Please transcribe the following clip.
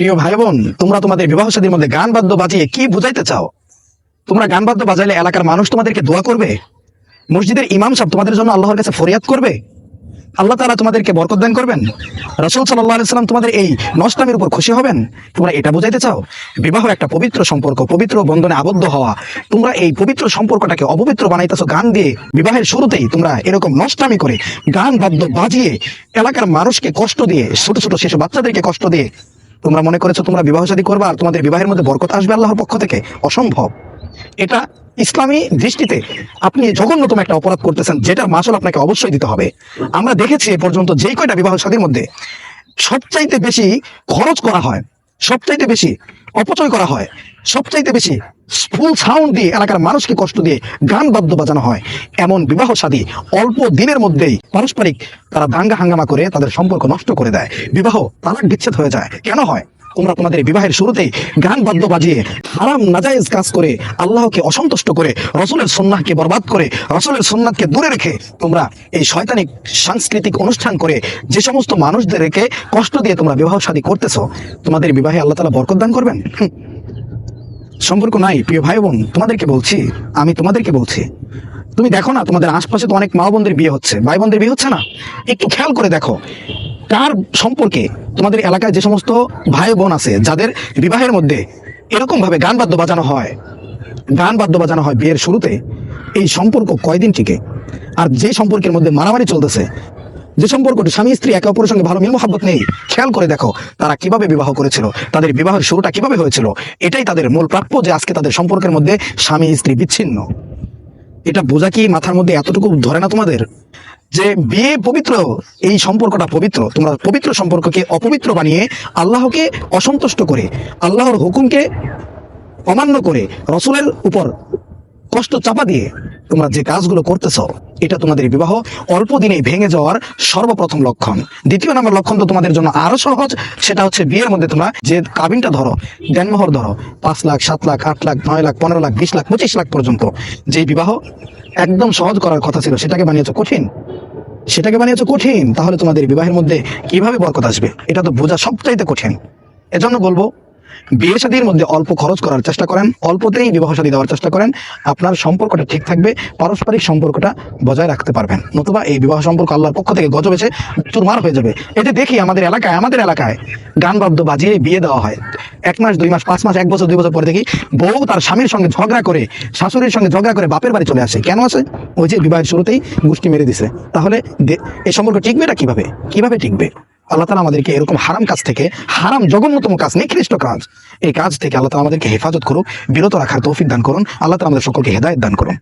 প্রিয় ভাই বোন তোমরা তোমাদের বিবাহ সাদীর মধ্যে গান বাদ্য বাজিয়ে কি বুঝাইতে চাও? তোমরা গান বাদ্য বাজাইলে এলাকার মানুষ তোমাদেরকে দোয়া করবে? মসজিদের ইমাম সাহেব তোমাদের জন্য আল্লাহর কাছে ফরিয়াদ করবে? আল্লাহ তাআলা তোমাদেরকে বরকত দান করবেন। রসুল সাল্লাহ সাল্লাম তোমাদের এই নষ্টামের উপর খুশি হবেন। তোমরা এটা বুঝাইতে চাও? বিবাহ একটা পবিত্র সম্পর্ক, পবিত্র বন্ধনে আবদ্ধ হওয়া। তোমরা এই পবিত্র সম্পর্কটাকে অপবিত্র বানাইতেছো গান দিয়ে। বিবাহের শুরুতেই তোমরা এরকম নষ্টামি করে গান বাদ্য বাজিয়ে এলাকার মানুষকে কষ্ট দিয়ে, ছোট ছোট শিশু বাচ্চাদেরকে কষ্ট দিয়ে তোমরা মনে করেছ তোমরা বিবাহ শাদী করবা আর তোমাদের বিবাহের মধ্যে বরকত আসবে আল্লাহর পক্ষ থেকে? অসম্ভব। এটা ইসলামী দৃষ্টিতে আপনি জঘন্যতম একটা অপরাধ করতেছেন, যেটার মাসল আপনাকে অবশ্যই দিতে হবে। আমরা দেখেছি এ পর্যন্ত যেই কয়টা বিবাহ শাদীর মধ্যে সবচাইতে বেশি খরচ করা হয় সবচাইতে বেশি অপচয় করা হয়। সবচাইতে বেশি ফুল সাউন্ড দিয়ে এলাকার মানুষকে কষ্ট দিয়ে গান বাদ্য বাজানো হয়। এমন বিবাহ সাদী অল্প দিনের মধ্যেই পারস্পরিক তারা দাঙ্গা হাঙ্গামা করে তাদের সম্পর্ক নষ্ট করে দেয়। বিবাহ তালাক বিচ্ছেদ হয়ে যায়। কেন হয়? তোমরা তোমাদের বিবাহের শুরুতেই গান বাদ্য বাজিয়ে হারাম নাজায়েজ কাজ করে আল্লাহকে অসন্তুষ্ট করে, রসুলের সন্ন্যাহকে বরবাদ করে, রসুলের সন্ন্যাতকে দূরে রেখে তোমরা এই শয়তানিক সাংস্কৃতিক অনুষ্ঠান করে যে সমস্ত মানুষদের রেখে কষ্ট দিয়ে তোমরা বিবাহ শাদী করতেছো, তোমাদের বিবাহে আল্লাহ তালা বরকত দান করবেন। সম্পর্ক নাই, প্রিয় ভাই বোন, তোমাদেরকে বলছি, আমি তোমাদেরকে বলছি, তুমি দেখো না তোমাদের আশপাশে তো অনেক মা বোনদের বিয়ে হচ্ছে, ভাই বোনদের বিয়ে হচ্ছে না একটু খেয়াল করে দেখো কার সম্পর্কে তোমাদের এলাকায় যে সমস্ত ভাই বোন আছে, যাদের বিবাহের মধ্যে এরকম ভাবে গান বাদ্য বাজানো হয়, গান বাদ্য বাজানো হয় বিয়ের শুরুতে, এই সম্পর্ক কয়দিন টিকে? আর যে সম্পর্কের মধ্যে মারামারি চলতেছে, যে সম্পর্কটি স্বামী স্ত্রী একে অপরের সঙ্গে ভালো মিল নেই, খেয়াল করে দেখো, তারা কীভাবে বিবাহ করেছিল, তাদের বিবাহের শুরুটা কীভাবে হয়েছিল, এটাই তাদের মূল প্রাপ্য যে আজকে তাদের সম্পর্কের মধ্যে স্বামী স্ত্রী বিচ্ছিন্ন। এটা বোঝা কি মাথার মধ্যে এতটুকু ধরে না তোমাদের? যে বিয়ে পবিত্র, এই সম্পর্কটা পবিত্র। তোমরা পবিত্র সম্পর্ককে অপবিত্র বানিয়ে আল্লাহকে অসন্তুষ্ট করে, আল্লাহর হুকুমকে অমান্য করে, রসুলের উপর কষ্ট চাপা দিয়ে তোমরা যে কাজগুলো করতেছ, এটা তোমাদের বিবাহ অল্প দিনেই ভেঙে যাওয়ার সর্বপ্রথম লক্ষণ। দ্বিতীয় নম্বর লক্ষণ তো তোমাদের জন্য আরও সহজ, সেটা হচ্ছে বিয়ের মধ্যে তোমরা যে কাবিনটা ধরো, দেনমোহর ধরো, পাঁচ লাখ, সাত লাখ, আট লাখ, নয় লাখ, পনেরো লাখ, বিশ লাখ, পঁচিশ লাখ পর্যন্ত যে বিবাহ একদম সহজ করার কথা ছিল, সেটাকে বানিয়েছো কঠিন। সেটাকে বানিয়েছো কঠিন, তাহলে তোমাদের বিবাহের মধ্যে কীভাবে বরকত আসবে, এটা তো বোঝা সবচাইতে কঠিন। এজন্য বলব বিয়ে শাদীর মধ্যে অল্প খরচ করার চেষ্টা করেন, অল্পতেই বিবাহ শাদী দেওয়ার চেষ্টা করেন, আপনার সম্পর্কটা ঠিক থাকবে, পারস্পরিক সম্পর্কটা বজায় রাখতে পারবেন। নতুবা এই বিবাহ সম্পর্ক আল্লাহর পক্ষ থেকে গজব এসে চুরমার হয়ে যাবে। এতে দেখি আমাদের এলাকায় আমাদের এলাকায় গান বাদ্য বাজিয়ে বিয়ে দেওয়া হয়। এক মাস, দুই মাস, পাঁচ মাস, এক বছর, দুই বছর পরে দেখি বউ তার স্বামীর সঙ্গে ঝগড়া করে, শাশুড়ির সঙ্গে ঝগড়া করে বাপের বাড়ি চলে আসে। কেন আছে ওই যে বিবাহের শুরুতেই গোষ্ঠী মেরে দিছে। তাহলে এই সম্পর্ক টিকবে না কীভাবে? কীভাবে টিকবে? আল্লাহ তালা আমাদেরকে এরকম হারাম কাজ থেকে, হারাম জঘন্যতম কাজ, নিকৃষ্ট কাজ, এই কাজ থেকে আল্লাহ তালা আমাদেরকে হেফাজত করুক, বিরত রাখার তৌফিক দান করুন, আল্লাহ তালা আমাদের সকলকে হেদায়ত দান করুন।